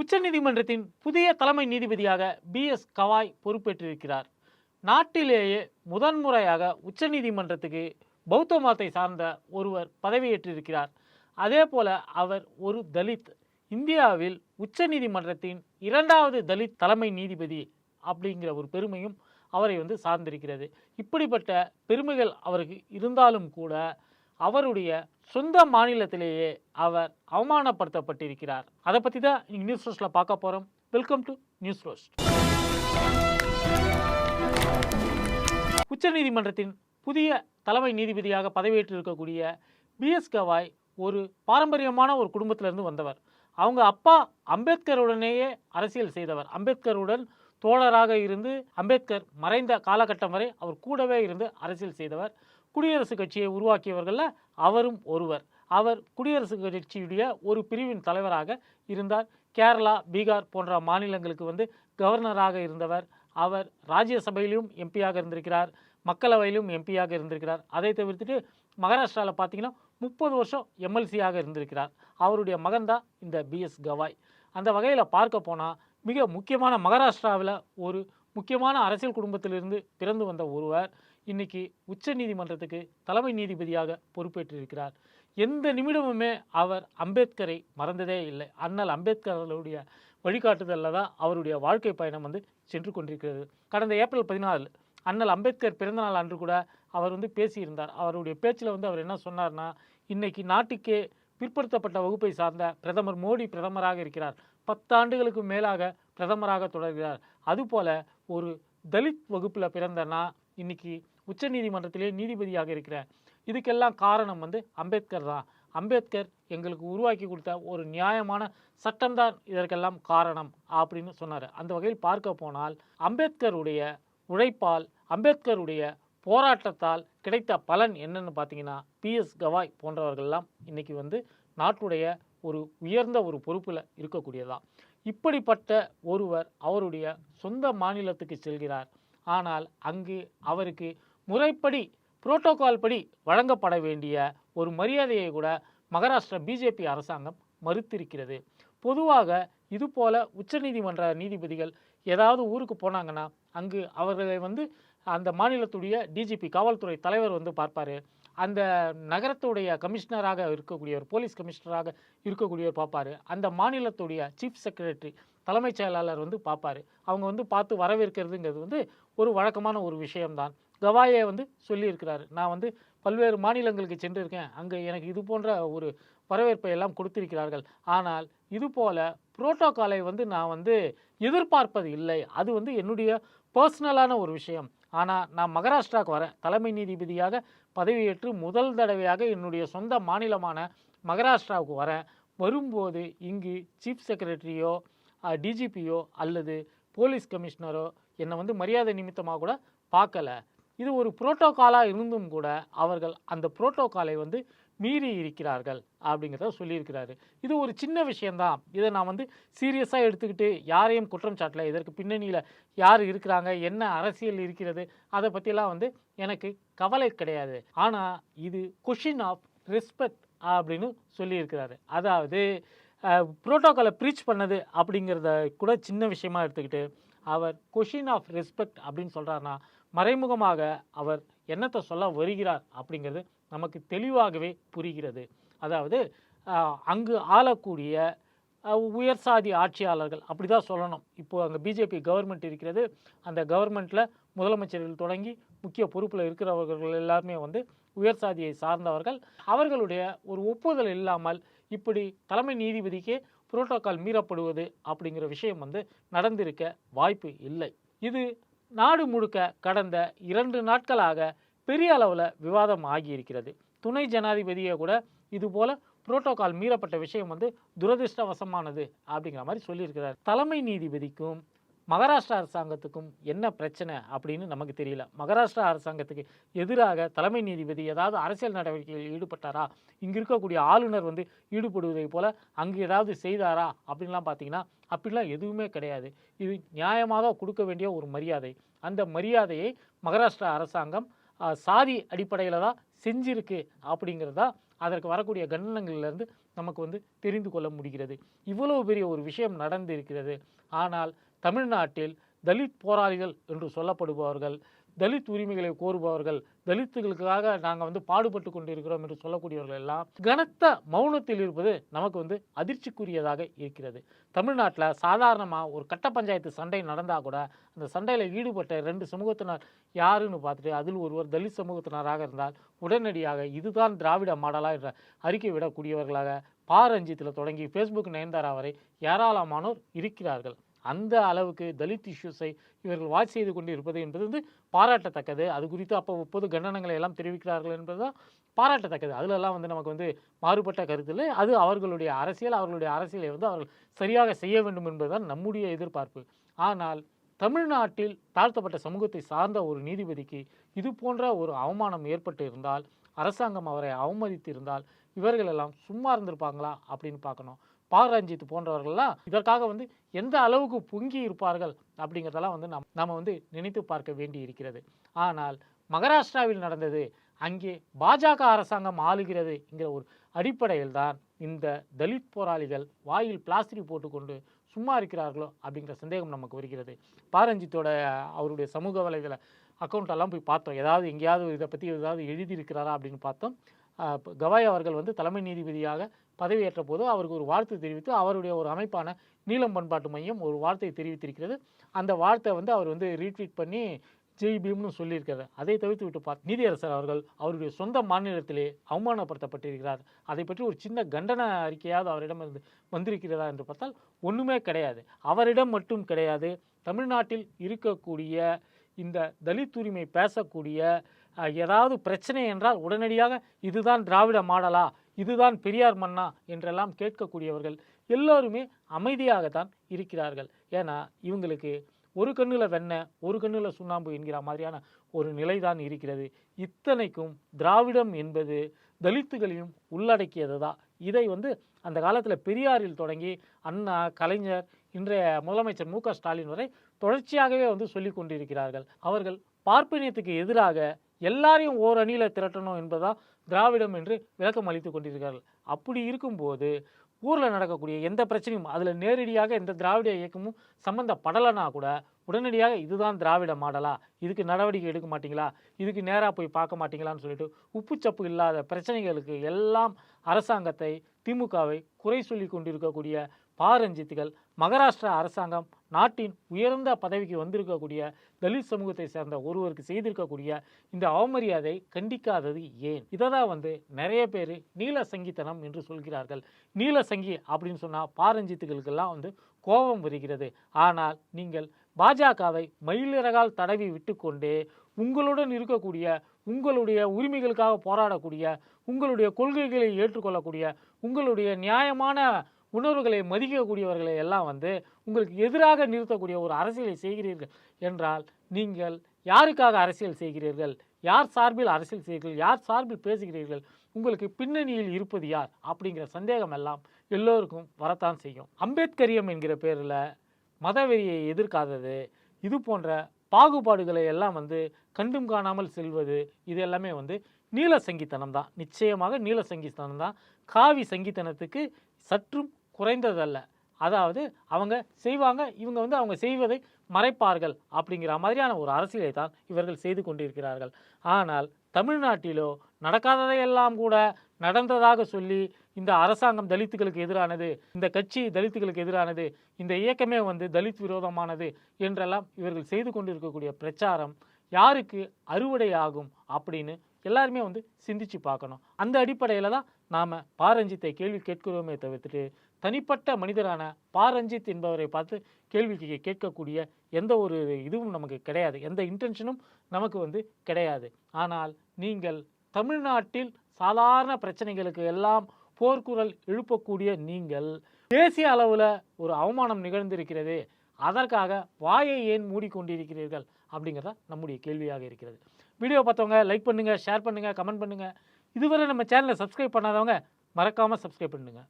உச்சநீதிமன்றத்தின் புதிய தலைமை நீதிபதியாக பி. எஸ். கவாய் பொறுப்பேற்றிருக்கிறார். நாட்டிலேயே முதன்முறையாக உச்சநீதிமன்றத்துக்கு பௌத்த மதத்தை சார்ந்த ஒருவர் பதவியேற்றிருக்கிறார். அதே போல அவர் ஒரு தலித். இந்தியாவில் உச்சநீதிமன்றத்தின் இரண்டாவது தலித் தலைமை நீதிபதி அப்படிங்கிற ஒரு பெருமையும் அவரை வந்து சார்ந்திருக்கிறது. இப்படிப்பட்ட பெருமைகள் அவருக்கு இருந்தாலும் கூட அவருடைய சொந்த மாநிலத்திலேயே அவர் அவமானப்படுத்தப்பட்டிருக்கிறார். அதை பற்றி தான் நீங்கள் நியூஸ் ரோஸ்ட்டில் பார்க்க போகிறோம் வெல்கம் டு நியூஸ் ரோஸ்ட் உச்சநீதிமன்றத்தின் புதிய தலைமை நீதிபதியாக பதவியேற்றிருக்கக்கூடிய பிஎஸ் கவாய் ஒரு பாரம்பரியமான ஒரு குடும்பத்திலிருந்து வந்தவர். அவங்க அப்பா அம்பேத்கருடனேயே அரசியல் செய்தவர். அம்பேத்கருடன் தோழராக இருந்து அம்பேத்கர் மறைந்த காலகட்டம் வரை அவர் கூடவே இருந்து அரசியல் செய்தவர். குடியரசுக் கட்சியை உருவாக்கியவர்களில் அவரும் ஒருவர். அவர் குடியரசுக் கட்சியுடைய ஒரு பிரிவின் தலைவராக இருந்தார். கேரளா பீகார் போன்ற மாநிலங்களுக்கு வந்து கவர்னராக இருந்தவர். அவர் ராஜ்யசபையிலும் எம்பியாக இருந்திருக்கிறார். மக்களவையிலும் எம்பியாக இருந்திருக்கிறார். அதை தவிர்த்துட்டு மகாராஷ்டிராவில் பார்த்தீங்கன்னா முப்பது வருஷம் எம்எல்சியாக இருந்திருக்கிறார். அவருடைய மகன் தான் இந்த பிஎஸ் கவாய். அந்த வகையில் பார்க்க போனால் மிக முக்கியமான மகாராஷ்டிராவில் ஒரு முக்கியமான அரசியல் குடும்பத்திலிருந்து பிறந்து வந்த ஒருவர். இன்னைக்கு உச்ச நீதிமன்றத்துக்கு தலைமை நீதிபதியாக பொறுப்பேற்றிருக்கிறார். எந்த நிமிடமுமே அவர் அம்பேத்கரை மறந்ததே இல்லை. அண்ணல் அம்பேத்கர்களுடைய வழிகாட்டுதலில் தான் அவருடைய வாழ்க்கை பயணம் வந்து சென்று கொண்டிருக்கிறது. கடந்த ஏப்ரல் பதினாலு அண்ணல் அம்பேத்கர் பிறந்தநாள் அன்று கூட அவர் வந்து பேசியிருந்தார். அவருடைய பேச்சில் வந்து அவர் என்ன சொன்னார்னா இன்னைக்கு நாட்டுக்கே பிற்படுத்தப்பட்ட வகுப்பை சார்ந்த பிரதமர் மோடி பிரதமராக இருக்கிறார். பத்தாண்டுகளுக்கு மேலாக பிரதமராக தொடர்கிறார். அதுபோல ஒரு தலித் வகுப்பில் பிறந்தனா இன்னைக்கு உச்சநீதிமன்றத்திலே நீதிபதியாக இருக்கிறேன் இதுக்கெல்லாம் காரணம் வந்து அம்பேத்கர் தான். அம்பேத்கர் எங்களுக்கு உருவாக்கி கொடுத்த ஒரு நியாயமான சட்டம்தான் இதற்கெல்லாம் காரணம் அப்படின்னு சொன்னார். அந்த வகையில் பார்க்க போனால் அம்பேத்கருடைய உழைப்பால் அம்பேத்கருடைய போராட்டத்தால் கிடைத்த பலன் என்னன்னு பார்த்தீங்கன்னா பிஎஸ் கவாய் போன்றவர்கள்லாம் இன்னைக்கு வந்து நாட்டுடைய ஒரு உயர்ந்த ஒரு பொறுப்பில் இருக்கக்கூடியதான் இப்படிப்பட்ட ஒருவர் அவருடைய சொந்த மாநிலத்துக்கு செல்கிறார். ஆனால் அங்கு அவருக்கு முறைப்படி புரோட்டோகால் படி வழங்கப்பட வேண்டிய ஒரு மரியாதையை கூட மகாராஷ்டிரா பிஜேபி அரசாங்கம் மறுத்திருக்கிறது. பொதுவாக இதுபோல உச்சநீதிமன்ற நீதிபதிகள் ஏதாவது ஊருக்கு போனாங்கன்னா அங்கு அவர்களை வந்து அந்த மாநிலத்துடைய டிஜிபி காவல்துறை தலைவர் வந்து பார்ப்பார். அந்த நகரத்துடைய கமிஷனராக இருக்கக்கூடியவர் போலீஸ் கமிஷனராக இருக்கக்கூடியவர் பார்ப்பார். அந்த மாநிலத்துடைய சீஃப் செக்ரட்டரி தலைமைச் செயலாளர் வந்து பார்ப்பார். அவங்க வந்து பார்த்து வரவேற்கிறதுங்கிறது வந்து ஒரு வழக்கமான ஒரு விஷயம்தான். கவாயே வந்து சொல்லியிருக்கிறாரு. நான் வந்து பல்வேறு மாநிலங்களுக்கு சென்றிருக்கேன். அங்கே எனக்கு இது போன்ற ஒரு வரவேற்பை எல்லாம் கொடுத்திருக்கிறார்கள். ஆனால் இது போல் புரோட்டோகாலை வந்து நான் வந்து எதிர்பார்ப்பது இல்லை. அது வந்து என்னுடைய பர்சனலான ஒரு விஷயம். ஆனால் நான் மகாராஷ்டிராவுக்கு வரேன். தலைமை நீதிபதியாக பதவியேற்று முதல் தடவையாக என்னுடைய சொந்த மாநிலமான மகாராஷ்டிராவுக்கு வரேன். வரும்போது இங்கு சீஃப் செக்ரட்டரியோ டிஜிபியோ அல்லது போலீஸ் கமிஷனரோ என்னை வந்து மரியாதை நிமித்தமாக கூட பார்க்கல. இது ஒரு புரோட்டோகாலாக இருந்தும் கூட அவர்கள் அந்த புரோட்டோகாலை வந்து மீறி இருக்கிறார்கள் அப்படிங்கிறத சொல்லியிருக்கிறாரு. இது ஒரு சின்ன விஷயம்தான். இதை நான் வந்து சீரியஸாக எடுத்துக்கிட்டு யாரையும் குற்றம் சாட்டலை. இதற்கு பின்னணியில் யார் இருக்கிறாங்க? என்ன அரசியல் இருக்கிறது? அதை பற்றிலாம் வந்து எனக்கு கவலை கிடையாது. ஆனால் இது கொஷின் ஆஃப் ரெஸ்பெக்ட் அப்படின்னு சொல்லியிருக்கிறாரு. அதாவது புரோட்டோகாலை ப்ரீச் பண்ணது அப்படிங்கிறத கூட சின்ன விஷயமா எடுத்துக்கிட்டு அவர் கொஷின் ஆஃப் ரெஸ்பெக்ட் அப்படின்னு சொல்கிறாருன்னா மறைமுகமாக அவர் என்னத்தை சொல்ல வருகிறார் அப்படிங்கிறது நமக்கு தெளிவாகவே புரிகிறது. அதாவது அங்கு ஆளக்கூடிய உயர் சாதி ஆட்சியாளர்கள் அப்படி தான் சொல்லணும். இப்போது அங்கே பிஜேபி கவர்மெண்ட் இருக்கிறது. அந்த கவர்மெண்ட்டில் முதலமைச்சர்கள் தொடங்கி முக்கிய பொறுப்பில் இருக்கிறவர்கள் எல்லாருமே வந்து உயர் சாதியை சார்ந்தவர்கள். அவர்களுடைய ஒரு ஒப்புதல் இல்லாமல் இப்படி தலைமை நீதிபதிக்கே புரோட்டோக்கால் மீறப்படுவது அப்படிங்கிற விஷயம் வந்து நடந்திருக்க வாய்ப்பு இல்லை. இது நாடு முழுக்க கடந்த இரண்டு நாட்களாக பெரிய அளவில் விவாதம் ஆகியிருக்கிறது. துணை ஜனாதிபதியை கூட இதுபோல் புரோட்டோகால் மீறப்பட்ட விஷயம் வந்து துரதிர்ஷ்டவசமானது அப்படிங்கிற மாதிரி சொல்லியிருக்கிறார். தலைமை நீதிபதிக்கும் மகாராஷ்டிரா அரசாங்கத்துக்கும் என்ன பிரச்சனை அப்படின்னு நமக்கு தெரியல. மகாராஷ்டிரா அரசாங்கத்துக்கு எதிராக தலைமை நீதிபதி ஏதாவது அரசியல் நடவடிக்கையில் ஈடுபட்டாரா? இங்கே இருக்கக்கூடிய ஆளுநர் வந்து ஈடுபடுவதை போல் அங்கே ஏதாவது செய்தாரா? அப்படின்லாம் பார்த்தீங்கன்னா அப்படிலாம் எதுவுமே கிடையாது. இது நியாயமாக கொடுக்க வேண்டிய ஒரு மரியாதை. அந்த மரியாதையை மகாராஷ்டிரா அரசாங்கம் சாதி அடிப்படையில் தான் செஞ்சிருக்கு அப்படிங்கிறது தான் அதற்கு வரக்கூடிய கண்டனங்கள்லேருந்து நமக்கு வந்து தெரிந்து கொள்ள முடிகிறது. இவ்வளவு பெரிய ஒரு விஷயம் நடந்திருக்கிறது. ஆனால் தமிழ்நாட்டில் தலித் போராளிகள் என்று சொல்லப்படுபவர்கள் தலித் உரிமைகளை கோருபவர்கள் தலித்துகளுக்காக நாங்கள் வந்து பாடுபட்டு கொண்டிருக்கிறோம் என்று சொல்லக்கூடியவர்கள் எல்லாம் கனத்த மௌனத்தில் இருப்பது நமக்கு வந்து அதிர்ச்சிக்குரியதாக இருக்கிறது. தமிழ்நாட்டில் சாதாரணமாக ஒரு கட்ட பஞ்சாயத்து சண்டை நடந்தால் கூட அந்த சண்டையில் ஈடுபட்ட ரெண்டு சமூகத்தினர் யாருன்னு பார்த்துட்டு அதில் ஒருவர் தலித் சமூகத்தினராக இருந்தால் உடனடியாக இதுதான் திராவிட மாடலா என்ற அறிக்கை விடக்கூடியவர்களாக பா ரஞ்சித்தில் தொடங்கி ஃபேஸ்புக் நயன்தாரா வரை ஏராளமானோர் இருக்கிறார்கள். அந்த அளவுக்கு தலித் இஷ்யூஸை இவர்கள் வாட்ச் செய்து கொண்டு இருப்பது என்பது வந்து பாராட்டத்தக்கது. அது குறித்து அப்போ பொது கண்டனங்களை எல்லாம் தெரிவிக்கிறார்கள் என்பது தான் பாராட்டத்தக்கது. அதிலெல்லாம் வந்து நமக்கு வந்து மாறுபட்ட கருத்தில் அது அவர்களுடைய அரசியல் அவர்களுடைய அரசியலை வந்து அவர்கள் சரியாக செய்ய வேண்டும் என்பதுதான் நம்முடைய எதிர்பார்ப்பு. ஆனால் தமிழ்நாட்டில் தாழ்த்தப்பட்ட சமூகத்தை சார்ந்த ஒரு நீதிபதிக்கு இது போன்ற ஒரு அவமானம் ஏற்பட்டு இருந்தால் அரசாங்கம் அவரை அவமதித்து இருந்தால் இவர்களெல்லாம் சும்மா இருந்திருப்பாங்களா அப்படின்னு பார்க்கணும். பா ரஞ்சித் போன்றவர்கள்லாம் இதற்காக வந்து எந்த அளவுக்கு பொங்கி இருப்பார்கள் அப்படிங்கிறதெல்லாம் வந்து நாம் நாம் வந்து நினைத்து பார்க்க வேண்டி இருக்கிறது ஆனால் மகாராஷ்டிராவில் நடந்தது அங்கே பாஜக அரசாங்கம் ஆளுகிறது என்கிற ஒரு அடிப்படையில் தான் இந்த தலித் போராளிகள் வாயில் பிளாஸ்டிக் போட்டுக்கொண்டு சும்மா இருக்கிறார்களோ அப்படிங்கிற சந்தேகம் நமக்கு வருகிறது. பாரஞ்சித்தோட அவருடைய சமூக வலைதள அக்கௌண்ட்டெல்லாம் போய் பார்த்தோம். ஏதாவது எங்கேயாவது இதை பற்றி ஏதாவது எழுதியிருக்கிறாரா அப்படின்னு பார்த்தோம். கவாய் அவர்கள் வந்து தலைமை நீதிபதியாக பதவியேற்ற போது அவருக்கு ஒரு வாழ்த்து தெரிவித்து அவருடைய ஒரு அமைப்பான நீலம் பண்பாட்டு மையம் ஒரு வார்த்தையை தெரிவித்திருக்கிறது. அந்த வார்த்தை வந்து அவர் வந்து ரீட்வீட் பண்ணி ஜெய் பீம்னு சொல்லியிருக்காரு. அதை தவிர்த்து விட்டு பார்த்து நீதியரசர் அவர்கள் அவருடைய சொந்த மாநிலத்திலே அவமானப்படுத்தப்பட்டிருக்கிறார். அதை பற்றி ஒரு சின்ன கண்டன அறிக்கையாவது அவரிடம் இருந்து வந்திருக்கிறதா என்று பார்த்தால் ஒன்றுமே கிடையாது. அவரிடம் மட்டும் கிடையாது. தமிழ்நாட்டில் இருக்கக்கூடிய இந்த தலித் உரிமை பேசக்கூடிய ஏதாவது பிரச்சனை என்றால் உடனடியாக இதுதான் திராவிட மாடலா இதுதான் பெரியார் மன்னா என்றெல்லாம் கேட்கக்கூடியவர்கள் எல்லோருமே அமைதியாகத்தான் இருக்கிறார்கள். ஏன்னா இவங்களுக்கு ஒரு கண்ணில் வெண்ணெய் ஒரு கண்ணில் சுண்ணாம்பு என்கிற மாதிரியான ஒரு நிலைதான் இருக்கிறது. இத்தனைக்கும் திராவிடம் என்பது தலித்துகளையும் உள்ளடக்கியது தான் இதை வந்து அந்த காலத்தில் பெரியாரில் தொடங்கி அண்ணா கலைஞர் இன்றைய முதலமைச்சர் மு க ஸ்டாலின் வரை தொடர்ச்சியாகவே வந்து சொல்லி கொண்டிருக்கிறார்கள். அவர்கள் பார்ப்பனியத்துக்கு எதிராக எல்லாரையும் ஓர் அணியில் திரட்டணும் என்பதா திராவிடம் என்று விளக்கம் அளித்து கொண்டிருக்கிறார்கள். அப்படி இருக்கும்போது ஊரில் நடக்கக்கூடிய எந்த பிரச்சனையும் அதில் நேரடியாக எந்த திராவிட இயக்கமும் சம்மந்தப்படலைன்னா கூட உடனடியாக இதுதான் திராவிட மாடலா? இதுக்கு நடவடிக்கை எடுக்க மாட்டீங்களா? இதுக்கு நேராக போய் பார்க்க மாட்டிங்களான்னு சொல்லிட்டு உப்புச்சப்பு இல்லாத பிரச்சனைகளுக்கு எல்லாம் அரசாங்கத்தை திமுகவை குறை சொல்லி கொண்டிருக்கக்கூடிய பாரஞ்சித்துகள் மகாராஷ்டிரா அரசாங்கம் நாட்டின் உயர்ந்த பதவிக்கு வந்திருக்கக்கூடிய தலித் சமூகத்தை சேர்ந்த ஒருவருக்கு செய்திருக்கக்கூடிய இந்த அவமரியாதை கண்டிக்காதது ஏன்? இதை தான் வந்து நிறைய பேர் நீல சங்கித்தனம் என்று சொல்கிறார்கள். நீல சங்கி அப்படின்னு சொன்னால் பாரஞ்சித்துகளுக்கெல்லாம் வந்து கோபம் வருகிறது. ஆனால் நீங்கள் பாஜகவை மயிலிறகால் தடவி விட்டுக்கொண்டே உங்களுடன் இருக்கக்கூடிய உங்களுடைய உரிமைகளுக்காக போராடக்கூடிய உங்களுடைய கொள்கைகளை ஏற்றுக்கொள்ளக்கூடிய உங்களுடைய நியாயமான உணர்வுகளை மதிக்கக்கூடியவர்களை எல்லாம் வந்து உங்களுக்கு எதிராக நிறுத்தக்கூடிய ஒரு அரசியலை செய்கிறீர்கள் என்றால் நீங்கள் யாருக்காக அரசியல் செய்கிறீர்கள்? யார் சார்பில் அரசியல் செய்கிறீர்கள்? யார் சார்பில் பேசுகிறீர்கள்? உங்களுக்கு பின்னணியில் இருப்பது யார்? அப்படிங்கிற சந்தேகம் எல்லாம் எல்லோருக்கும் வரத்தான் செய்யும். அம்பேத்கரியம் என்கிற பேரில் மதவெறியை எதிர்க்காதது இது போன்ற பாகுபாடுகளை எல்லாம் வந்து கண்டும் காணாமல் செல்வது இது எல்லாமே வந்து நீல சங்கித்தனம் தான் நிச்சயமாக நீல சங்கித்தனம் தான் காவி சங்கித்தனத்துக்கு சற்றும் குறைந்ததல்ல. அதாவது அவங்க செய்வாங்க இவங்க வந்து அவங்க செய்வதை மறைப்பார்கள் அப்படிங்கிற மாதிரியான ஒரு அரசியலை தான் இவர்கள் செய்து கொண்டிருக்கிறார்கள். ஆனால் தமிழ்நாட்டிலோ நடக்காததையெல்லாம் கூட நடந்ததாக சொல்லி இந்த அரசாங்கம் தலித்துகளுக்கு எதிரானது இந்த கட்சி தலித்துகளுக்கு எதிரானது இந்த இயக்கமே வந்து தலித் விரோதமானது என்றெல்லாம் இவர்கள் செய்து கொண்டிருக்கக்கூடிய பிரச்சாரம் யாருக்கு அறுவடையாகும் அப்படின்னு எல்லாருமே வந்து சிந்திச்சு பார்க்கணும். அந்த அடிப்படையில் தான் நாம் பாரஞ்சித்தை கேள்வி கேட்கிறோமே தவிர்த்துட்டு தனிப்பட்ட மனிதரான பாரஞ்சித் என்பவரை பார்த்து கேள்வி கேட்கக்கூடிய எந்த ஒரு இதுவும் நமக்கு கிடையாது. எந்த இன்டென்ஷனும் நமக்கு வந்து கிடையாது. ஆனால் நீங்கள் தமிழ்நாட்டில் சாதாரண பிரச்சனைகளுக்கு எல்லாம் போர்க்குரல் எழுப்பக்கூடிய நீங்கள் தேசிய அளவில் ஒரு அவமானம் நிகழ்ந்திருக்கிறது. அதற்காக வாயை ஏன் மூடிக்கொண்டிருக்கிறீர்கள் அப்படிங்கிறத நம்முடைய கேள்வியாக இருக்கிறது. வீடியோ பார்த்தவங்க லைக் பண்ணுங்கள் ஷேர் பண்ணுங்கள் கமெண்ட் பண்ணுங்கள் இதுவரை நம்ம சேனலை சப்ஸ்கிரைப் பண்ணாதவங்க மறக்காமல் சப்ஸ்கிரைப் பண்ணுங்கள்